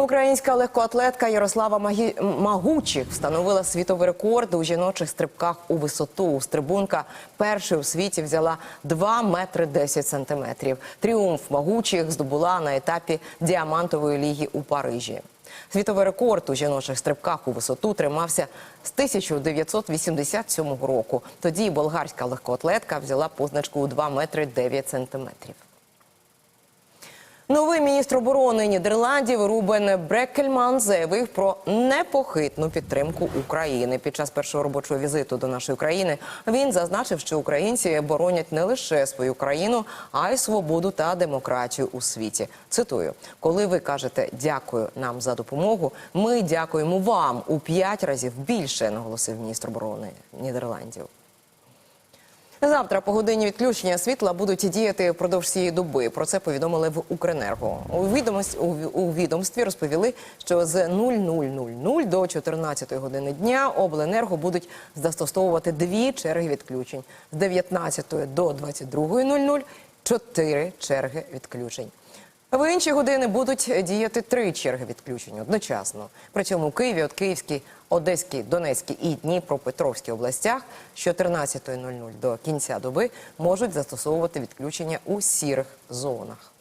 Українська легкоатлетка Ярослава Магі... Магучих встановила світовий рекорд у жіночих стрибках у висоту. Стрибунка першою у світі взяла 2 метри 10 сантиметрів. Тріумф Магучих здобула на етапі діамантової ліги у Парижі. Світовий рекорд у жіночих стрибках у висоту тримався з 1987 року. Тоді болгарська легкоатлетка взяла позначку у 2 метри 9 сантиметрів. Новий міністр оборони Нідерландів Рубен Брекельман заявив про непохитну підтримку України. Під час першого робочого візиту до нашої країни він зазначив, що українці боронять не лише свою країну, а й свободу та демократію у світі. Цитую: коли ви кажете дякую нам за допомогу, ми дякуємо вам у п'ять разів більше, наголосив міністр оборони Нідерландів. Завтра по годині відключення світла будуть діяти впродовж цієї доби. Про це повідомили в Укренерго. У відомості у, відомстві розповіли, що з 00.00 до 14 години дня обленерго будуть застосовувати дві черги відключень з 19 до 22.00 – чотири черги відключень. В інші години будуть діяти три черги відключень одночасно. При цьому у Києві, от Київській, Одеській, Донецькій і Дніпропетровській областях з 14.00 до кінця доби можуть застосовувати відключення у сірих зонах.